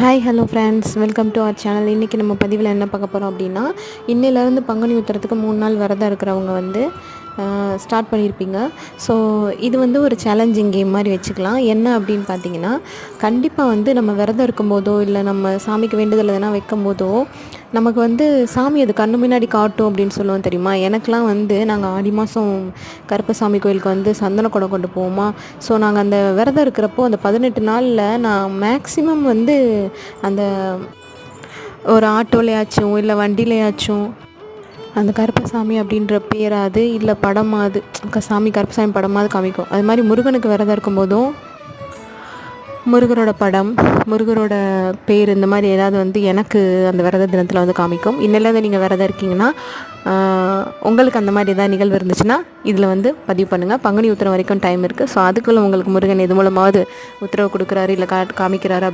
Hi hello friends welcome to our channel இன்றைக்கி நம்ம பதிவில் என்ன பார்க்க போகிறோம் அப்படின்னா இன்னிலேருந்து பங்குனி உத்தரத்துக்கு மூணு நாள் விரதம் இருக்கிறவங்க வந்து ஸ்டார்ட் பண்ணியிருப்பீங்க ஸோ இது வந்து ஒரு சேலஞ்சிங் கேம் மாதிரி வச்சுக்கலாம். என்ன அப்படின்னு பார்த்தீங்கன்னா கண்டிப்பாக வந்து நம்ம விரதம் இருக்கும்போதோ இல்லை நம்ம சாமிக்கு வேண்டுதல் எதனா வைக்கும் போதோ நமக்கு வந்து சாமி அது கண்ணு முன்னாடி காட்டும் அப்படின்னு சொல்லுவோம் தெரியுமா? எனக்கெலாம் வந்து நாங்கள் ஆடி மாதம் கருப்பசாமி கோயிலுக்கு வந்து சந்தன குடம் கொண்டு போவோமா? ஸோ நாங்கள் அந்த விரதம் இருக்கிறப்போ அந்த பதினெட்டு நாளில் நான் மேக்ஸிமம் வந்து அந்த ஒரு ஆட்டோலையாச்சும் இல்லை வண்டிலையாச்சும் அந்த கருப்பசாமி அப்படின்ற பேராது இல்லை படமாது சாமி கருப்பசாமி படமாவது காமிக்கும். அது மாதிரி முருகனுக்கு விரதம் இருக்கும்போதும் முருகரோட படம் முருகரோட பேர் இந்த மாதிரி ஏதாவது வந்து எனக்கு அந்த விரத தினத்தில் வந்து காமிக்கும். இன்னிலேருந்து நீங்கள் விரதம் இருக்கீங்கன்னா உங்களுக்கு அந்த மாதிரி ஏதாவது நிகழ்வு இருந்துச்சுன்னா இதில் வந்து பதிவு பண்ணுங்கள் பங்குனி உத்தரவு வரைக்கும் டைம் இருக்குது ஸோ அதுக்குள்ளே உங்களுக்கு முருகன் இது மூலமாவது உத்தரவு கொடுக்குறாரு இல்லை கா காமிக்கிறாரு அப்படி